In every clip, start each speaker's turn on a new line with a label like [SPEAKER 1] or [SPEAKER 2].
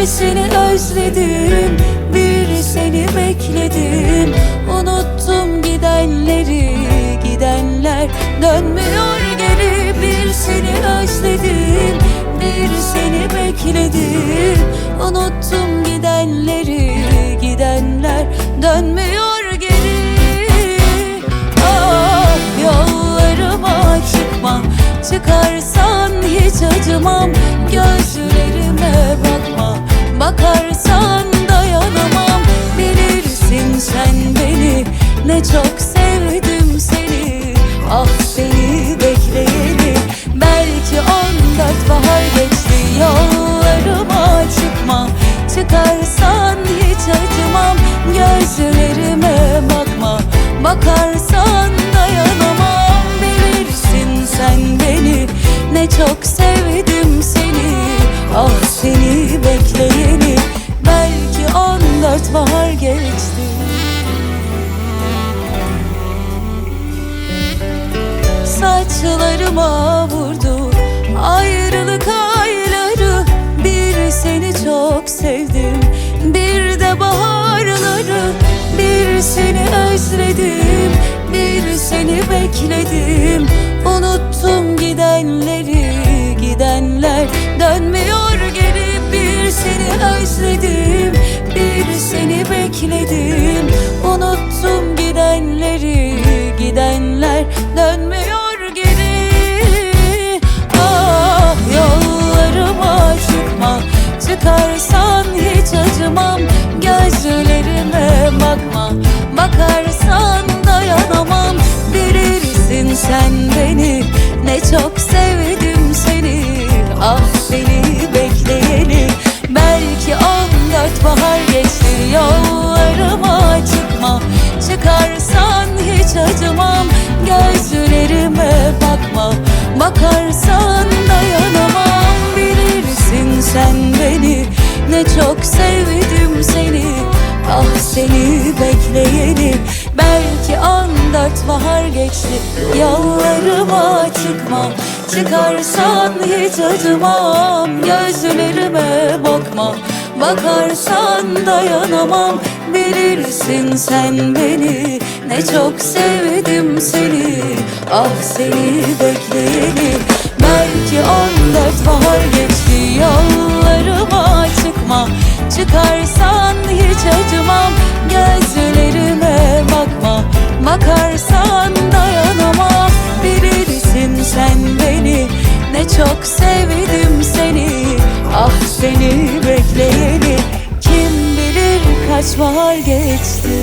[SPEAKER 1] Bir seni özledim bir seni bekledim. Unuttum gidenleri gidenler. Dönmüyor geri Bir seni özledim bir seni bekledim. Unuttum gidenleri gidenler. Dönmüyor Ah Çıkarsan hiç acımam. Gözlerime bakma Bakarsan dayanamam. Bilirsin sen beni Ne çok sevdim seni. Ah seni bekleyeni Belki on dört bahar geçti. Yollarıma çıkma Çıkarsan hiç acımam. Gözlerime bakma Bakarsan dayanamam. Bilirsin sen beni Ne çok sevdim özledim bir seni bekledim. Unuttum gidenleri gidenler. Dönmüyor geri Bir seni özledim bir seni bekledim. Unuttum gidenleri gidenler. Dönmüyor Ah Çıkarsan hiç acımam. Gözlerime bakma Bakarsan dayanamam. Bilirsin sen beni. Ne çok sevdim seni. Ah seni bekleyeni. Belki on dört bahar geçti. Yollarıma çıkma. Çıkarsan hiç acımam. Gözlerime bakma. Bakarsan geçti. Yollarıma çıkma Çıkarsan hiç acımam. Gözlerime bakma Bakarsan dayanamam. Bilirsin sen beni. Ne çok sevdim seni. Ah seni bekleyeni Belki on dört bahar geçti. Yollarıma çıkma. Çıkarsan hiç acımam. Gözlerime bakma Bakarsan dayanamam. Bilirsin sen beni. Ne çok sevdim seni. Ah seni bekleyeni. Kim bilir kaç bahar geçti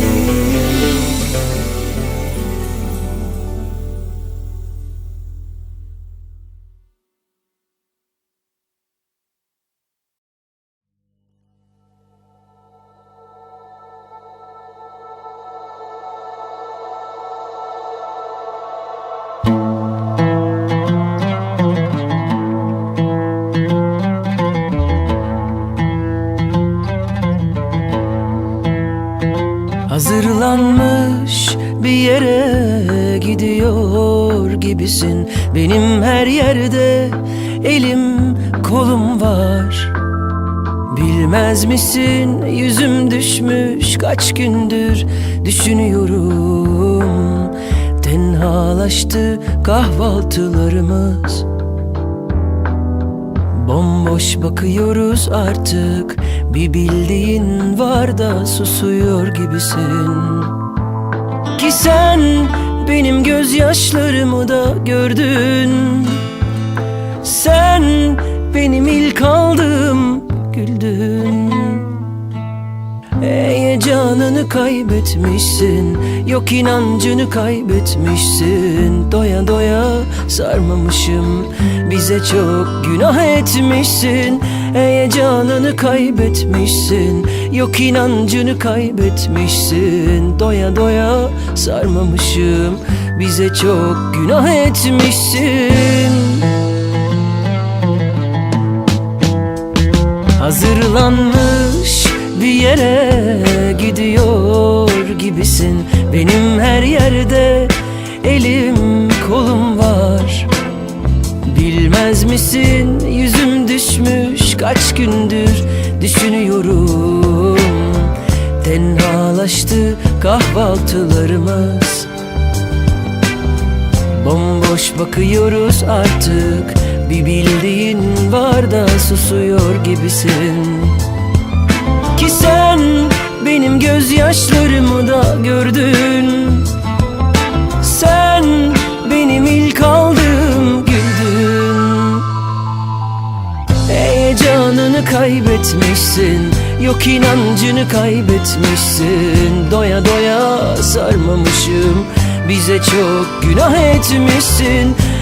[SPEAKER 2] elim kolum var. Bilmez misin yüzüm düşmüş kaç gündür? Düşünüyorum. Tenhalaştı kahvaltılarımız. Bomboş bakıyoruz artık. Bir bildiğin var da susuyor gibisin. Ki sen benim gözyaşlarımı da gördün Sen benim ilk aldığım güldün. Heyecanını kaybetmişsin Yok inancını kaybetmişsin. Doya doya sarmamışım Bize çok günah etmişsin. Heyecanını kaybetmişsin Yok inancını kaybetmişsin. Doya doya sarmamışım Bize çok günah etmişsin yanlış bir yere gidiyor gibisin. Benim her yerde elim kolum var. Bilmez misin yüzüm düşmüş kaç gündür düşünüyorum. Tenhalaştı kahvaltılarımız. Bomboş bakıyoruz artık Bir bildiğin var da susuyor gibisin. Ki sen benim gözyaşlarımı da gördün. Sen benim ilk aldığım güldün. Heyecanını kaybetmişsin Yok inancını kaybetmişsin. Doya doya sarmamışım Bize çok günah etmişsin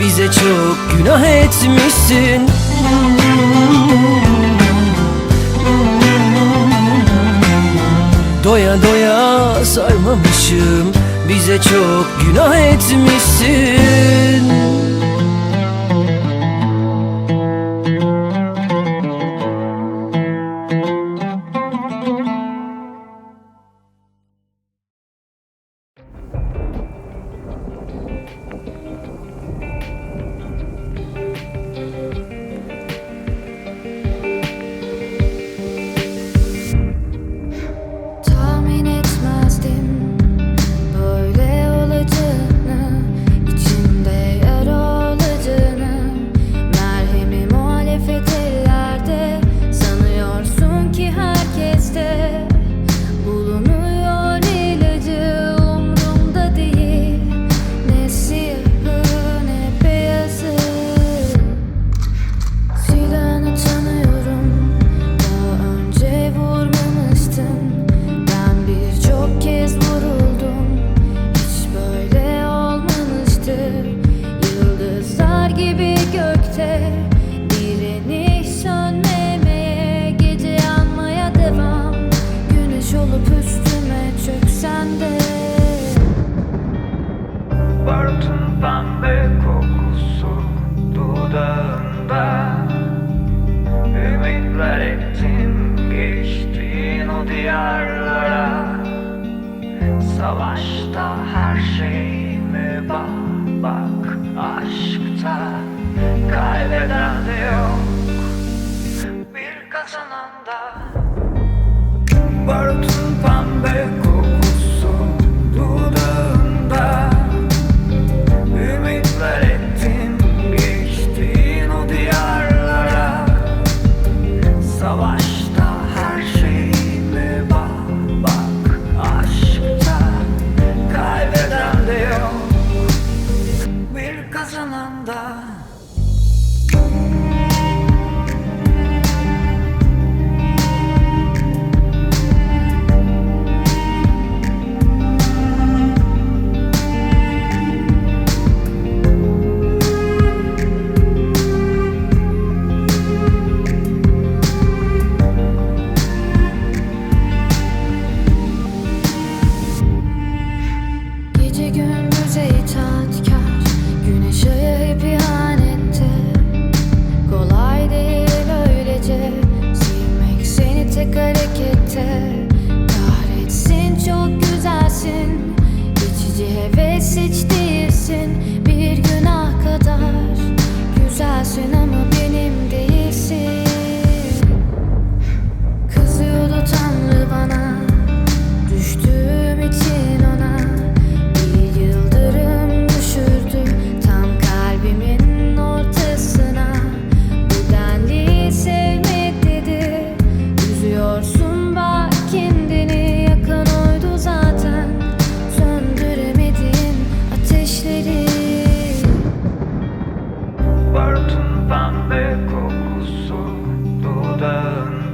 [SPEAKER 2] Bize çok günah etmişsin. Doya doya sarmamışım Bize çok günah etmişsin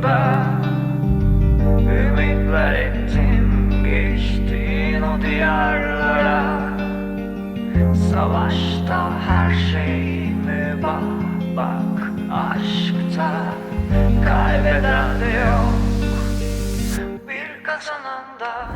[SPEAKER 3] ben
[SPEAKER 4] ettim geçtiğin o diyarlara. Savaşta her şey mi bak bak aşkta. Kaybeden de yok. Bir kazanan da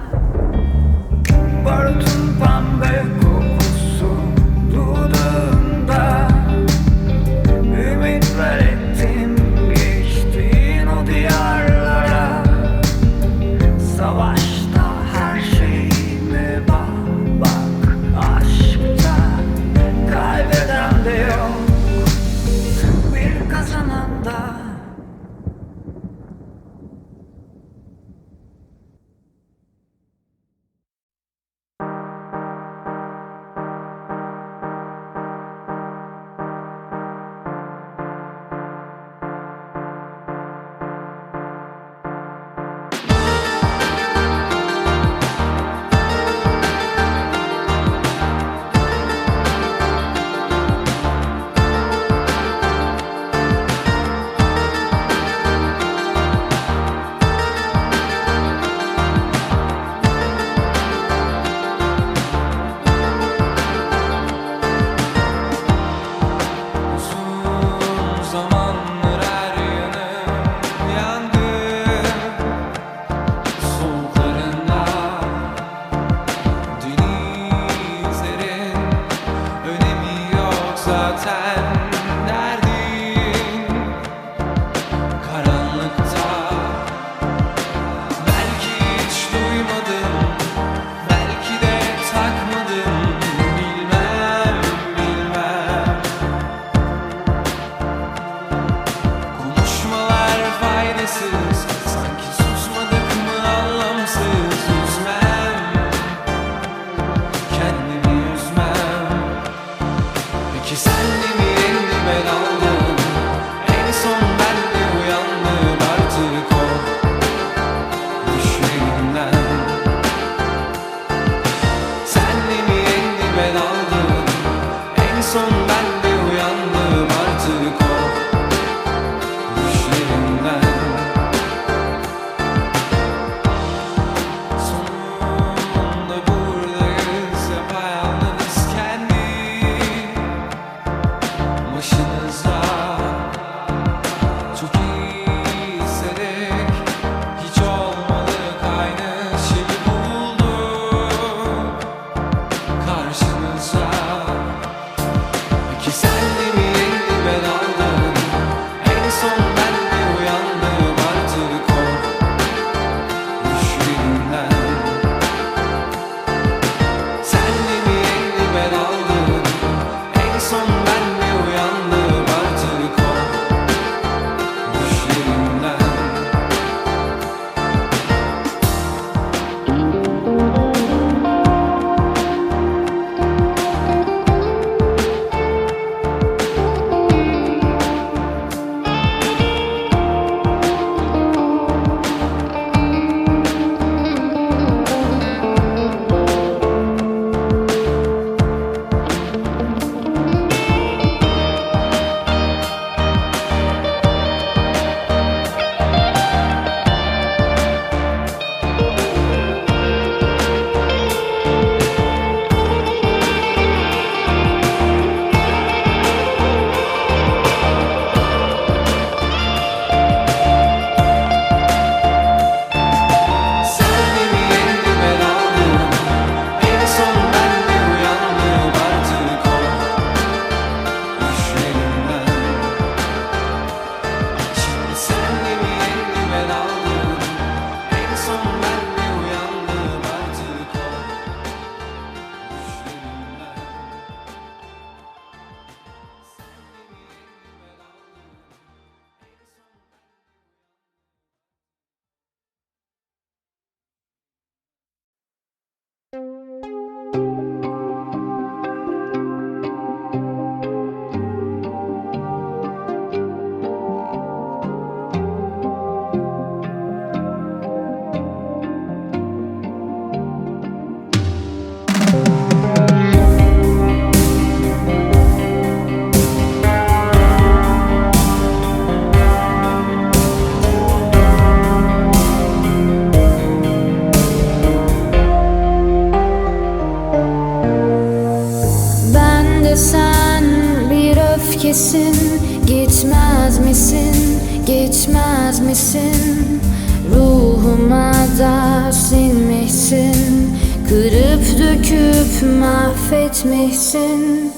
[SPEAKER 4] da
[SPEAKER 3] sinmişsin Kırıp döküp mahvetmişsin.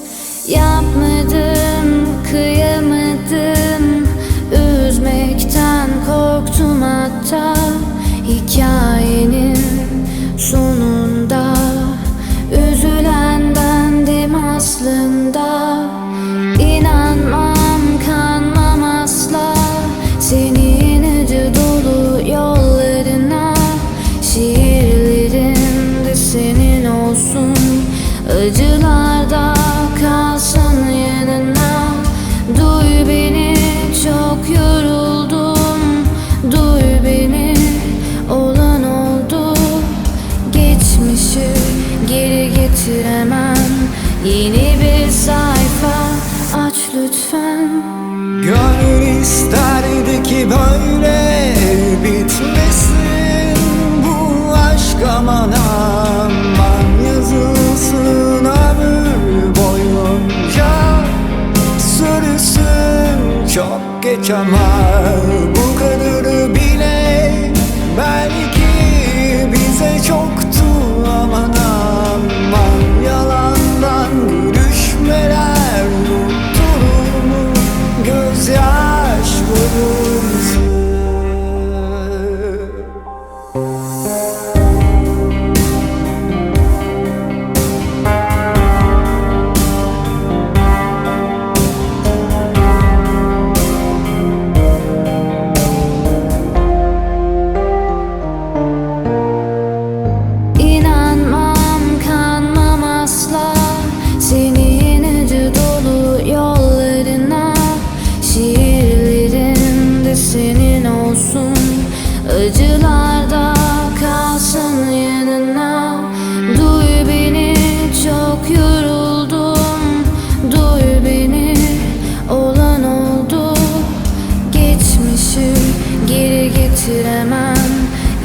[SPEAKER 3] Yapmadım, kıyamadım. Üzmekten korktum hatta. Hikayenin sonunda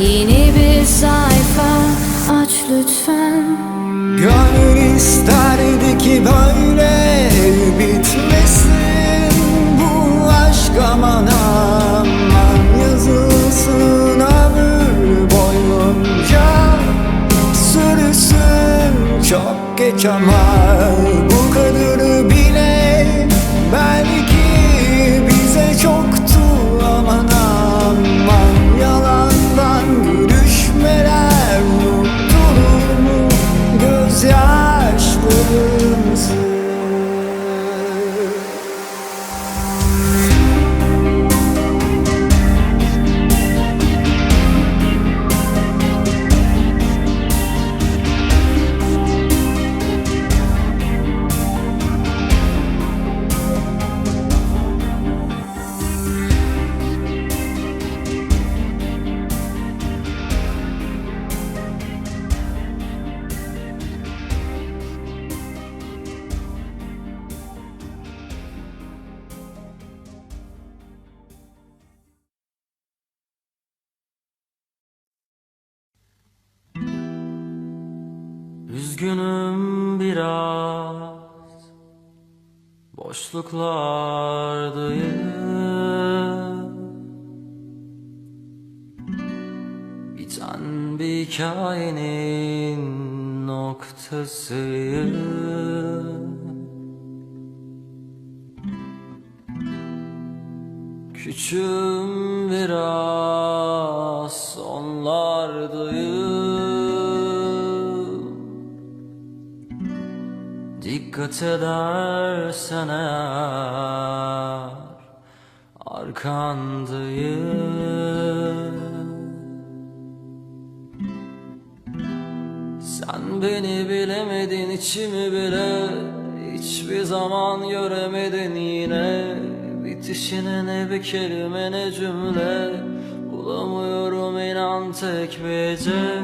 [SPEAKER 3] Yeni bir sayfa aç lütfen.
[SPEAKER 4] Gönül isterdi ki böyle bitmesin. Bu aşk aman aman yazılsın ömür boyunca. Sürüsün çok geç ama bu kadarı
[SPEAKER 5] Boşluklardayım. Biten bir hikayenin noktasıyım. Küçüğüm biraz sonlardayım Dikkat edersen eğer arkandayım. Sen beni bilemedin içimi bile Hiçbir zaman göremedin. Yine Bitişine ne bir kelime ne cümle Bulamıyorum inan tek bizi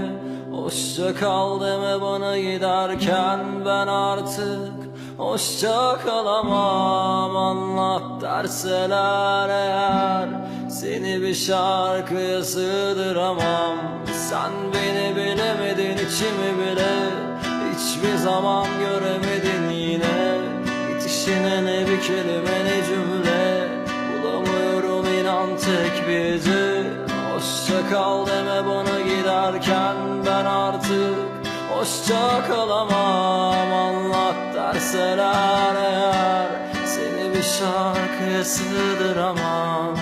[SPEAKER 5] Hoşça kal deme bana giderken. Ben artık Hoşça kalamam. Anlat derseler eğer Seni bir şarkıya sığdıramam. Sen beni bilemedin içimi bile Hiçbir zaman göremedin yine. İtişine ne bir kelime ne cümle. Bulamıyorum inan tek bizi kal deme bana giderken ben artık Hoşça kalamam. Anlat derseler eğer Seni bir şarkıya sığdıramam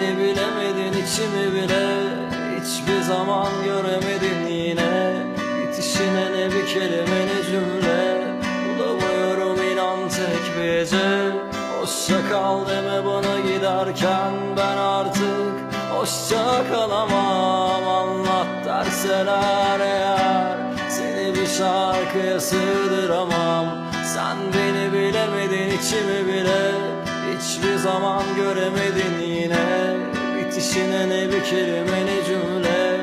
[SPEAKER 5] beni bilemedin içimi bile Hiçbir zaman göremedin yine. Bitişine ne bir kelime ne cümle. Bulamıyorum inan tek bir gece. Hoşça kal deme bana giderken. Ben artık Hoşça kalamam. Anlat derseler eğer. Seni bir şarkıya sığdıramam. Sen beni bilemedin içimi bile Hiçbir zaman göremedin yine Bitişine ne bir kelime ne cümle.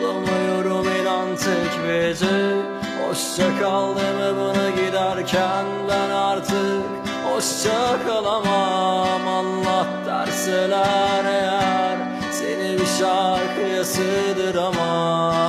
[SPEAKER 5] Bulamıyorum inan tek gece Hoşça kal deme bana giderken. Ben artık Hoşça kalamam. Anlat derseler eğer Seni bir şarkıya sığdıramam